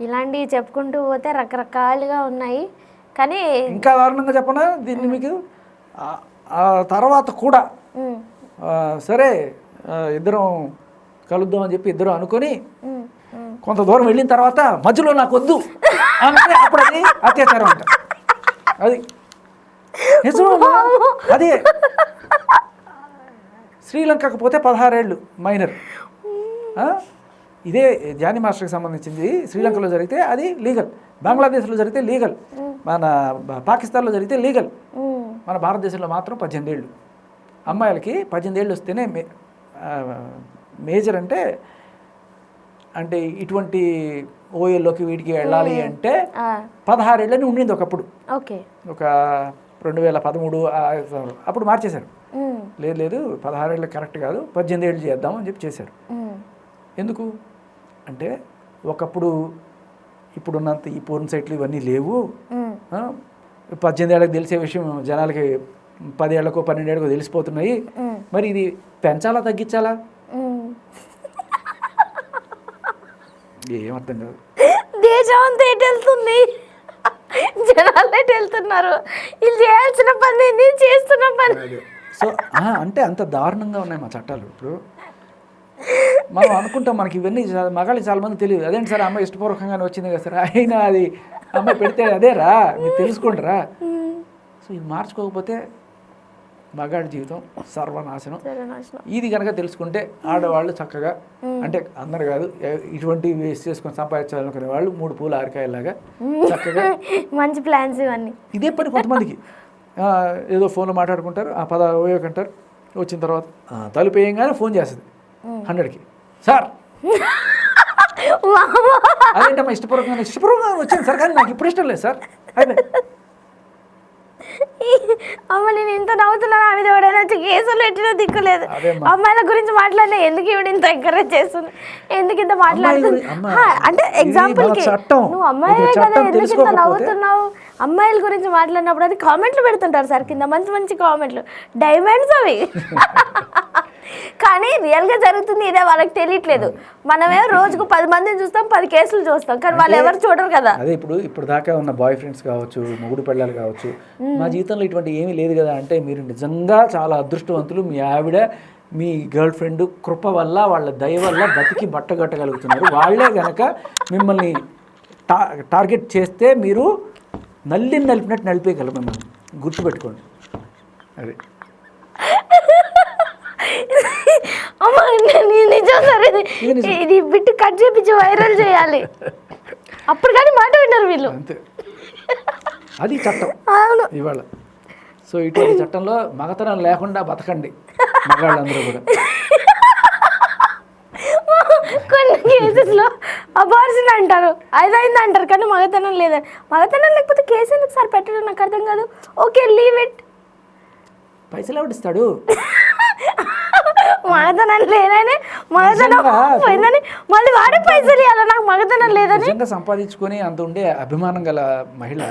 ఇలాంటివి చెప్పుకుంటూ పోతే రకరకాలుగా ఉన్నాయి. కానీ ఇంకా దారుణంగా చెప్పనా? దీన్ని మీకు ఆ- తర్వాత కూడా సరే ఇద్దరం కలుద్దాం అని చెప్పి ఇద్దరం అనుకొని. కొంత దూరం వెళ్ళిన తర్వాత మధ్యలో నాకు వద్దు అంటే అప్పుడు అది అత్యాచారం అంట. అది. అదే. శ్రీలంకకు పోతే పదహారేళ్ళు మైనర్? ఇదే జానీ మాస్టర్కి సంబంధించింది. శ్రీలంకలో జరిగితే అది లీగల్. బంగ్లాదేశ్లో జరిగితే లీగల్. మన పాకిస్తాన్లో జరిగితే లీగల్. మన భారతదేశంలో మాత్రం పద్దెనిమిది ఏళ్ళు అమ్మాయిలకి పద్దెనిమిది ఏళ్ళు వస్తేనే మేజర్ అంటే అంటే ఇటువంటి ఓఎల్లోకి వీటికి వెళ్ళాలి అంటే పదహారేళ్ళని ఉండింది ఒకప్పుడు. ఓకే. ఒక రెండు వేల పదమూడు. అప్పుడు మార్చేశారు. లేదు లేదు పదహారేళ్ళు కరెక్ట్ కాదు పద్దెనిమిది ఏళ్ళు చేద్దాం అని చెప్పి చేశారు. ఎందుకు? అంటే ఒకప్పుడు ఇప్పుడున్నంత ఈ పోర్న్ సైట్లు ఇవన్నీ లేవు. పద్దెనిమిది ఏళ్ళకి తెలిసే విషయం జనాలకి పదేళ్ళకు పన్నెండేళ్ళకు తెలిసిపోతున్నాయి. మరి ఇది పెంచాలా తగ్గించాలా. ఏమర్థం కాదు. దేశం అంతా ఎటు వెళ్తుంది? జనాలు ఎటు వెళ్తున్నారు? వీళ్ళు చేయాల్సిన పని చేస్తున్న పని. సో అంటే అంత దారుణంగా ఉన్నాయి మా చట్టాలు. ఇప్పుడు మనం అనుకుంటాం మనకి ఇవన్నీ మగాళ్ళకి చాలా మంది తెలియదు. అదేంటి సార్ అమ్మాయి ఇష్టపూర్వకంగానే వచ్చింది కదా సార్? అయినా అది అమ్మాయి పెడితే అదేరా మీరు తెలుసుకోండిరా సో ఇది మార్చుకోకపోతే మగాడి జీవితం సర్వనాశనం. సరే నాశనం. ఇది కనుక తెలుసుకుంటే ఆడవాళ్ళు చక్కగా అంటే అందరు కాదు ఇటువంటి వేస్ట్ చేసుకొని సంపాదించాలనుకునే వాళ్ళు మూడు పూల ఆరికాయలాగా చక్కగా మంచి ప్లాన్స్ ఇవన్నీ. ఇదే పని కొంతమందికి. ఏదో ఫోన్లో మాట్లాడుకుంటారు ఆ పద అంటారు వచ్చిన తర్వాత తలుపు వేయంగానే ఫోన్ చేస్తుంది. హండ్రెడ్కి. సార్. అదేంటమ్మా ఇష్టపూర్వకంగా ఇష్టపూర్వకంగా వచ్చింది సార్ కానీ నాకు ఇప్పుడు ఇష్టం లేదు సార్. అయిపోయి అమ్మ నేను ఇంత నవ్వుతున్నాను ఆమె ఎవడైనా వచ్చి కేసులు పెట్టినా దిక్కులేదు. అమ్మాయిల గురించి మాట్లాడినా ఎందుకు ఈవిడ ఇంత ఎంకరేజ్ చేస్తుంది? ఎందుకు ఇంత మాట్లాడుతుంది? అంటే ఎగ్జాంపుల్కి. నువ్వు అమ్మాయిలే ఇది కదా ఎందుకు ఇంత నవ్వుతున్నావు? అమ్మాయిల గురించి మాట్లాడినప్పుడు అది కామెంట్లు పెడుతుంటారు సార్ కింద మంచి మంచి కామెంట్లు. డైమండ్స్ అవి. కానీ రియల్గా జరుగుతుంది ఇదే వాళ్ళకి తెలియట్లేదు. మనమే రోజుకు పది మందిని చూస్తాం పది కేసులు చూస్తాం. కానీ వాళ్ళు ఎవరు చూడరు కదా. అదే ఇప్పుడు ఇప్పుడు దాకా ఉన్న బాయ్ ఫ్రెండ్స్ కావచ్చు మొగుడు పెళ్ళాలు కావచ్చు మా జీవితంలో ఇటువంటి ఏమీ లేదు కదా. అంటే మీరు నిజంగా చాలా అదృష్టవంతులు. మీ ఆవిడ మీ గర్ల్ ఫ్రెండ్ కృప వల్ల వాళ్ళ దయ వల్ల బతికి బట్టగట్టగలుగుతున్నారు వాళ్ళే గనక మిమ్మల్ని టా టార్గెట్ చేస్తే మీరు నల్లిని నలిపినట్టు నలిపేయగలరు మిమ్మల్ని. గుర్తుపెట్టుకోండి. అదే. అమ్మ నీ నిజం సార్ ఇది ఇది నిజం. ఇది బిట్ కట్ చేపించి వైరల్ చేయాలి. అప్పుడు కానీ మాట విన్నారు వీళ్ళు. అంతే. అది చట్టం. అవును. ఇవాళ. సో ఇటువంటి చట్టంలో మగతనం లేకుండా బతకండి మగాళ్ళందరూ కూడా. కొన్ని కేసెస్లో అబార్షన్ అంటారు. అదైంది అంటారు కానీ మగతనం లేదని మగతనం లేకపోతే కేసు ఎందుకు సార్ పెట్టడం? నాకు అర్థం కాదు. ఓకే లీవ్ ఇట్ పైసలు ఎవడిస్తాడు మగతనం లేదని మగతనం? పోయిందని మళ్ళీ వాడే పైసలు ఇవ్వాలి నాకు మగతనం లేదని. నిజంగా సంపాదించుకొని అంత ఉండే అభిమానం గల మహిళ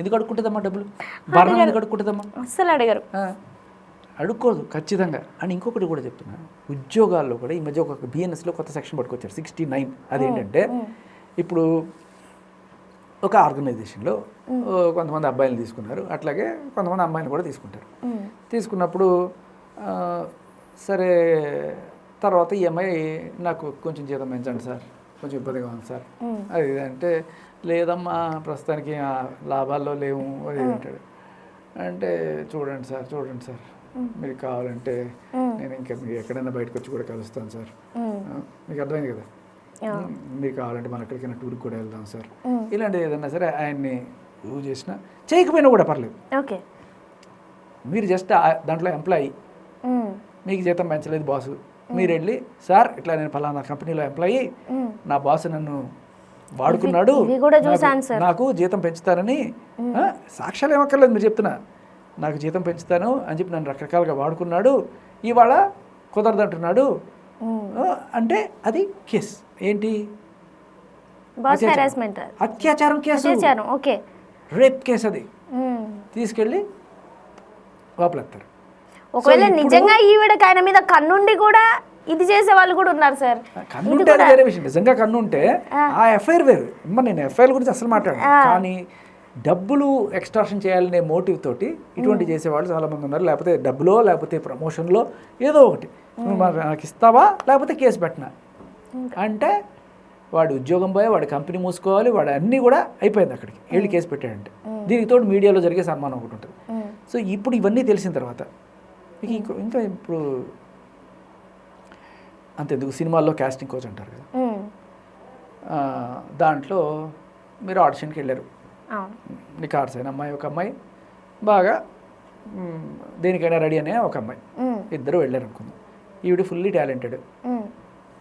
ఎందుకు అడుక్కుంటుందమ్మా డబ్బులు? భరణం ఎందుకు అడుక్కుంటుందమ్మా? అస్సలు అడిగారు. అడుక్కోదు ఖచ్చితంగా. అండ్ ఇంకొకటి కూడా చెప్తున్నా. ఉద్యోగాల్లో కూడా ఈ మధ్య ఒక బిఎన్ఎస్లో కొత్త సెక్షన్ పట్టుకొచ్చారు సిక్స్టీ నైన్ అదేంటంటే ఇప్పుడు ఒక ఆర్గనైజేషన్లో కొంతమంది అబ్బాయిలు తీసుకున్నారు అట్లాగే కొంతమంది అమ్మాయిలు కూడా తీసుకుంటారు. తీసుకున్నప్పుడు సరే తర్వాత ఈ అమ్మాయి నాకు కొంచెం జీతం పెంచండి సార్. కొంచెం ఇబ్బందిగా ఉంది సార్. అది అంటే లేదమ్మా ప్రస్తుతానికి లాభాల్లో లేవు అది అంటాడు. అంటే చూడండి సార్ చూడండి సార్. మీకు కావాలంటే నేను ఇంకా మీకు ఎక్కడైనా బయటకు వచ్చి కూడా కలుస్తాను సార్. మీకు అర్థమైంది కదా. మీకు కావాలంటే మనం ఎక్కడికైనా టూర్కి కూడా వెళ్దాం సార్. ఉమ్, ఇలాంటిది ఏదన్నా సరే ఆయన్ని యూజ్ చేసినా చేయకపోయినా కూడా పర్లేదు. ఓకే. మీరు జస్ట్ దాంట్లో ఎంప్లాయీ. మీకు జీతం పెంచలేదు బాసు. మీరు వెళ్ళి సార్ ఇట్లా నేను ఫలానా కంపెనీలో ఎంప్లాయీ. నా బాస్ నన్ను వాడుకున్నాడు. నాకు- జీతం పెంచుతారని సాక్ష్యాలు ఏమక్కర్లేదు మీరు చెప్తున్నా. నాకు జీతం పెంచుతాను అని చెప్పి నన్ను రకరకాలుగా వాడుకున్నాడు. ఇవాళ కుదరదంటున్నాడు. అంటే అది కేస్. ఏంటి? అత్యాచారం. కేసు. రేప్ కేసు అది. తీసుకెళ్ళి లోపలెత్తారు ఒకవేళ నిజంగా ఈవిడకి ఆయన మీద కన్నుండి కూడా ఇది చేసే వాళ్ళు కూడా ఉన్నారు సార్. కన్ను ఉంటే అది వేరే విషయం. నిజంగా కన్ను ఉంటే ఆ ఎఫ్ఐఆర్ వేరు. అమ్మ నేను ఎఫ్ఐఆర్ గురించి అసలు మాట్లాడాను. కానీ డబ్బులు ఎక్స్ట్రాక్షన్ చేయాలనే మోటివ్ తోటి ఇటువంటి చేసేవాళ్ళు చాలా మంది ఉన్నారు. లేకపోతే డబ్బులో లేకపోతే ప్రమోషన్లో ఏదో ఒకటి. నాకు ఇస్తావా? లేకపోతే కేసు పెట్టినా? అంటే వాడు ఉద్యోగం పోయి వాడి కంపెనీ మూసుకోవాలి వాడు అన్నీ కూడా అయిపోయింది అక్కడికి. వెళ్ళి కేసు పెట్టాడంటే. దీనికి తోడు మీడియాలో జరిగే సన్మానం ఒకటి ఉంటుంది. సో ఇప్పుడు ఇవన్నీ తెలిసిన తర్వాత మీకు ఇంకో ఇంకా ఇప్పుడు అంతెందుకు సినిమాల్లో కాస్టింగ్ కోచ్ అంటారు కదా. దాంట్లో మీరు ఆడిషన్కి వెళ్ళారు. నికార్స్ అయిన అమ్మాయి ఒక అమ్మాయి. బాగా దేనికైనా రెడీ అనే ఒక అమ్మాయి. ఇద్దరు వెళ్ళారు అనుకుందాం. ఈవిడ ఫుల్లీ టాలెంటెడ్.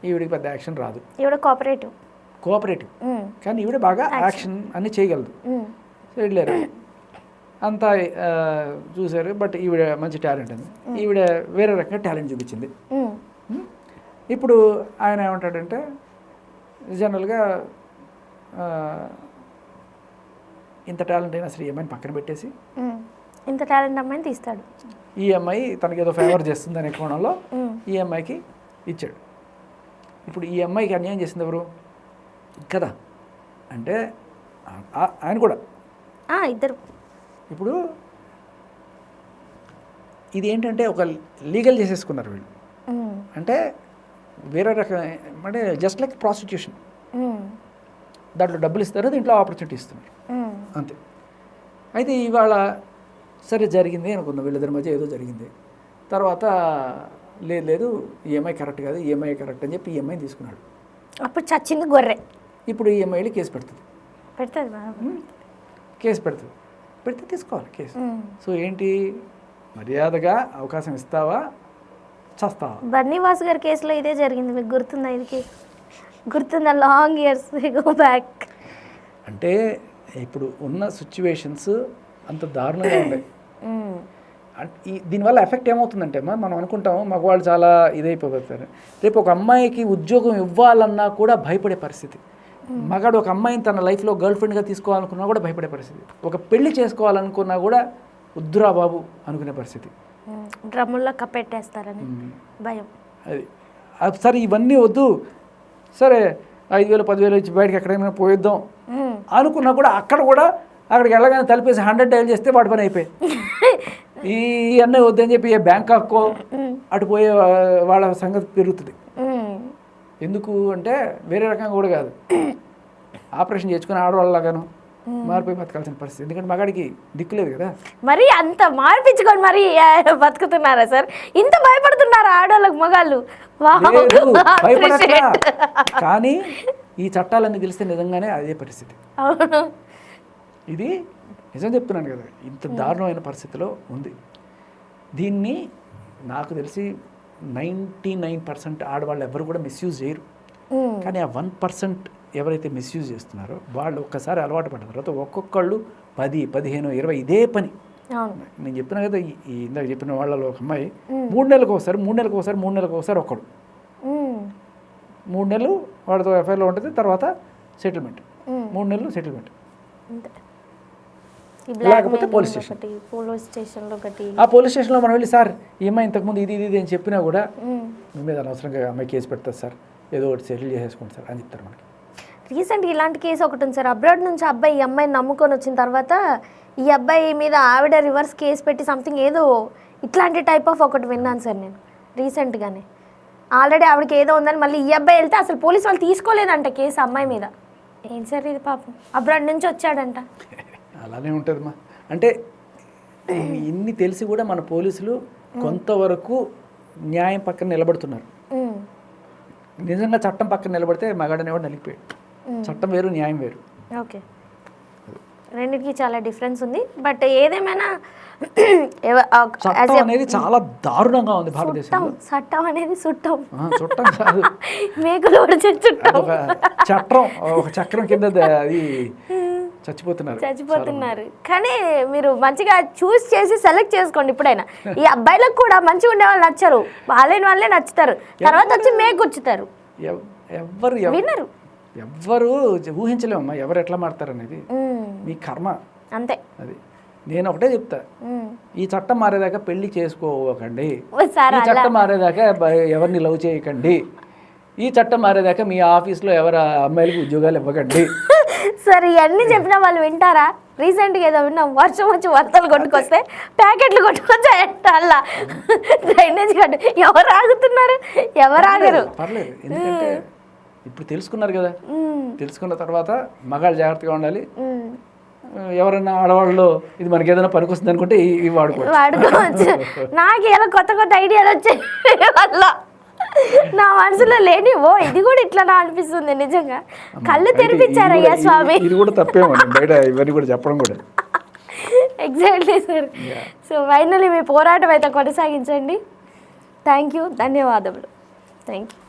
ఈవిడికి పెద్ద యాక్షన్ రాదు. ఈవిడ కోఆపరేటివ్ కోఆపరేటివ్. కానీ ఈవిడ బాగా యాక్షన్ అన్ని చేయగలదు. వెళ్ళారు. అంతా చూశారు. బట్ ఈవిడ మంచి టాలెంట్ ఉంది. ఈవిడ వేరే రకంగా టాలెంట్ చూపించింది. ఇప్పుడు ఆయన ఏమంటాడంటే జనరల్గా ఇంత టాలెంట్ అయినా సరే ఈ అమ్మాయిని పక్కన పెట్టేసి. ఇంత టాలెంట్ అమ్మాయిని తీస్తాడు. ఈ అమ్మాయి తనకి ఏదో ఫేవర్ చేస్తుంది అనే కోణంలో ఉమ్. ఈ అమ్మాయికి ఇచ్చాడు. ఇప్పుడు ఈ అమ్మాయికి అన్యాయం చేసింది ఎవరు? కదా. అంటే ఆయన కూడా. ఇద్దరు. ఇప్పుడు ఇది ఏంటంటే ఒక లీగల్ చేసేసుకున్నారు వీళ్ళు. అంటే వేరే రకం అంటే జస్ట్ లైక్ ప్రాస్టిట్యూషన్. ఉమ్. దాంట్లో డబ్బులు ఇస్తారు దీంట్లో ఆపర్చునిటీ ఇస్తున్నారు. అంతే. అయితే ఇవాళ సరే జరిగింది అనుకుందాం వీళ్ళిద్దరి మధ్య ఏదో జరిగింది. తర్వాత లేదు లేదు ఈఎంఐ కరెక్ట్ కాదు ఈఎంఐ కరెక్ట్ అని చెప్పి ఈఎంఐ తీసుకున్నాడు. అప్పుడు చచ్చింది గొర్రె. ఇప్పుడు ఈఎంఐలు కేసు పెడుతుంది. పెడుతుంది. కేసు పెడుతుంది. పెడితే తీసుకోవాలి కేసు. సో ఏంటి? మర్యాదగా అవకాశం ఇస్తావా? చస్తావా? బన్నీవాస్ గారి కేసులో ఇదే జరిగింది. మీకు గుర్తుందా ఇది గుర్తుందా? లాంగ్ ఇయర్స్ గో బ్యాక్ అంటే ఇప్పుడు ఉన్న సిచ్యువేషన్స్ అంత దారుణంగా ఉన్నాయి. ఈ దీనివల్ల ఎఫెక్ట్ ఏమవుతుందంటే అమ్మా మనం అనుకుంటాం మగవాళ్ళు చాలా ఇదైపోతారు. రేపు ఒక అమ్మాయికి ఉద్యోగం ఇవ్వాలన్నా కూడా భయపడే పరిస్థితి. మగాడు ఒక అమ్మాయిని తన లైఫ్లో గర్ల్ ఫ్రెండ్గా తీసుకోవాలనుకున్నా కూడా భయపడే పరిస్థితి. ఒక పెళ్ళి చేసుకోవాలనుకున్నా కూడా వద్దురా బాబు అనుకునే పరిస్థితి. డ్రమ్ముల్లో కప్పెట్టేస్తారని భయం. అది. సరే ఇవన్నీ వద్దు. సరే ఐదు వేలు పదివేలు ఇచ్చి బయటకి ఎక్కడైనా పోయిద్దాం. అనుకున్నా కూడా అక్కడ కూడా అక్కడికి వెళ్ళగానే తలిపేసి హండ్రెడ్ డైల్ చేస్తే వాడి పని అయిపోయి. ఈ అన్నీ వద్దని చెప్పి ఏ బ్యాంకాక్కో అటు పోయే వాళ్ళ సంగతి పెరుగుతుంది. ఎందుకు అంటే వేరే రకంగా కూడా కాదు. ఆపరేషన్ చేసుకుని ఆడవాళ్ళలాగాను మారిపోయి బతకాల్సిన పరిస్థితి. ఎందుకంటే మగాడికి దిక్కు లేదు కదా. మరి అంత మార్పించుకొని మరి బతుకుతున్నారా సార్? ఇంత భయపడుతున్నారా ఆడవాళ్ళకి మగాళ్ళు. కానీ ఈ చట్టాలన్నీ తెలిస్తే నిజంగానే అదే పరిస్థితి. ఇది నిజం చెప్తున్నాను కదా. ఇంత దారుణమైన పరిస్థితిలో ఉంది. దీన్ని నాకు తెలిసి నైంటీ నైన్ పర్సెంట్ ఆడవాళ్ళు ఎవరు కూడా మిస్యూజ్ చేయరు. కానీ ఆ వన్ పర్సెంట్ ఎవరైతే మిస్యూజ్ చేస్తున్నారో వాళ్ళు ఒక్కసారి అలవాటు పడిన తర్వాత ఒక్కొక్కళ్ళు పది పదిహేను ఇరవై ఇదే పని. నేను చెప్పిన కదా ఈ ఇందాక చెప్పిన వాళ్ళలో ఒక అమ్మాయి మూడు నెలలకు ఒకసారి మూడు నెలలకు ఒకసారి మూడు నెలలకు ఒకసారి ఒక్కడు. ఉమ్. మూడు నెలలు వాడితో ఎఫ్ఐఆర్లో ఉంటుంది తర్వాత సెటిల్మెంట్. మూడు నెలలు సెటిల్మెంట్ లేకపోతే station. ఒకటి పోలీస్ స్టేషన్లో ఒకటి. ఆ పోలీస్ స్టేషన్లో మనం వెళ్ళి సార్ ఈ అమ్మాయి ఇంతకుముందు ఇది ఇది ఇది అని చెప్పినా కూడా. మీ మీద అనవసరంగా అమ్మాయి కేసు పెడతారు సార్ ఏదో ఒకటి సెటిల్ చేసేసుకోండి సార్ అని చెప్తారు మనకి. రీసెంట్ ఇలాంటి కేసు ఒకటి ఉంది సార్. అబ్రాడ్ నుంచి అబ్బాయి ఈ అమ్మాయిని నమ్ముకొని వచ్చిన తర్వాత ఈ అబ్బాయి మీద ఆవిడ రివర్స్ కేసు పెట్టి సంథింగ్ ఏదో ఇట్లాంటి టైప్ ఆఫ్ ఒకటి విన్నాను సార్ నేను రీసెంట్గానే ఆల్రెడీ ఆవిడకి ఏదో ఉందని మళ్ళీ ఈ అబ్బాయి వెళ్తే అసలు పోలీసు వాళ్ళు తీసుకోలేదంట కేసు అమ్మాయి మీద. ఏం సార్ ఇది పాపం? అబ్రాడ్ నుంచి వచ్చాడంట. అలానే ఉంటుందమ్మా. అంటే ఇన్ని తెలిసి కూడా మన పోలీసులు కొంతవరకు న్యాయం పక్కన నిలబడుతున్నారు. నిజంగా చట్టం పక్కన నిలబడితే మగాడనేవాడు నలిగిపోయాడు. చట్టం వేరు న్యాయం వేరు. ఓకే. రెండింటికి చాలా డిఫరెన్స్ ఉంది. బట్ ఏదేమైనా చట్టం అనేది చాలా దారుణంగా ఉంది చుట్టం భారతదేశంలో చట్టం అనేది చుట్టం చుట్టం కాదు. మేకులు చుట్టం ఒక చక్రం కింద అది చచ్చిపోతున్నారు. చచ్చిపోతున్నారు. కానీ మీరు మంచిగా చూస్ చేసి సెలెక్ట్ చేసుకోండి ఇప్పుడైనా. ఈ అబ్బాయిలకు కూడా మంచిగా ఉండే వాళ్ళు నచ్చరు. వాళ్ళని వాళ్ళే నచ్చుతారు. తర్వాత వచ్చి మేకొచ్చుతారు. ఎవ్- ఎవ్వరు ఎవ్- వినరు. ఎవ్వరు ఊహించలేమమ్మా ఎవరు ఎట్లా మారుతారు అనేది. మీ కర్మ. అంతే. అది. నేను ఒకటే చెప్తా. ఈ చట్టం మారేదాకా పెళ్ళి చేసుకోకండి. ఈ చట్టం మారేదాకా ఎవరిని లవ్ చేయకండి. ఈ చట్టం మారేదాకా మీ ఆఫీస్లో ఎవరు అమ్మాయిలకి ఉద్యోగాలు ఇవ్వకండి. సార్ ఇవన్నీ చెప్పినా వాళ్ళు వింటారా? రీసెంట్గా ఏదో విన్నాం వర్షం వచ్చి వరదలు కొట్టుకొస్తే ప్యాకెట్లు కొట్టుకొచ్చి అలా? డ్రైనేజ్ కట్టు ఎవరు ఆగుతున్నారు? ఎవరు ఆగరు? ఇప్పుడు తెలుసుకున్నారు కదా. తెలుసుకున్న తర్వాత మగాళ్ళు జాగ్రత్తగా ఉండాలి. ఎవరైనా ఆడవాళ్ళు ఇది మనకి ఏదైనా పనికొస్తుంది అనుకుంటే ఇ- ఇవి వాడుకోవచ్చు. వాడుకోవచ్చు. నాకు ఎలా కొత్త కొత్త ఐడియాలు వచ్చాయి. వల్ల. నా మనసులో లేని ఓ ఇది కూడా ఇట్లా అనిపిస్తుంది నిజంగా. కళ్ళు తెరిపించారయ్యా స్వామి. ఇది- కూడా తప్పేమో నేను బయట ఇవన్నీ కూడా చెప్పడం కూడా. ఎగ్జాక్ట్లీ సార్ సో ఫైనలీ మీ పోరాటం అయితే కొనసాగించండి. థ్యాంక్ యూ ధన్యవాదములు. Thank you